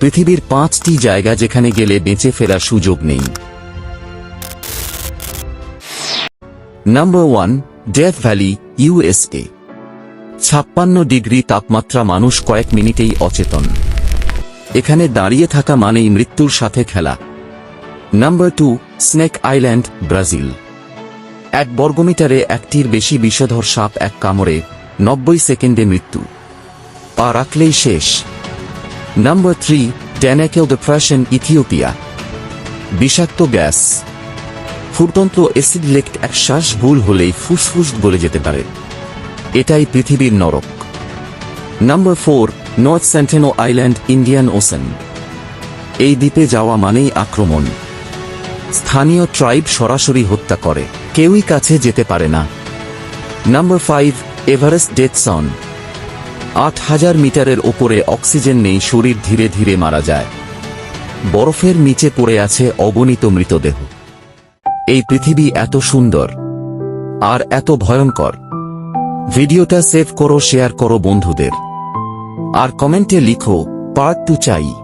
পৃথিবীর পাঁচটি জায়গা যেখানে গেলে বেঁচে ফেরার সুযোগ নেই। Number one death valley USA ছাপ্পান্ন ডিগ্রি তাপমাত্রা মানুষ কয়েক মিনিটেই অচেতন। এখানে দাঁড়িয়ে থাকা মানেই মৃত্যুর সাথে খেলা। Number two snake island Brazil এক বর্গমিটারে একটির বেশি বিষধর সাপ এক কামড়ে নব্বই সেকেন্ডে মৃত্যু। পা রাখলেই শেষ। Number three Danakil depression Ethiopia বিষাক্ত গ্যাস ফুটন্ত অ্যাসিড লেক এক শ্বাস ভুল হলেই ফুসফুস গলে যেতে পারে এটাই পৃথিবীর নরক number four north Sentinel island Indian ocean এই দ্বীপে যাওয়া মানেই আক্রমণ স্থানীয় ট্রাইব সরাসরি হত্যা করে কেউই কাছে যেতে পারে না number five Everest death zone আট হাজার মিটারের ওপরে অক্সিজেন নেই, শরীর ধীরে ধীরে মারা যায়। বরফের নিচে পড়ে আছে অগণিত মৃতদেহ। এই পৃথিবী এত সুন্দর আর এত ভয়ঙ্কর। ভিডিওটা সেভ করো, শেয়ার করো বন্ধুদের। আর কমেন্টে লিখো, পার্ট টু চাই।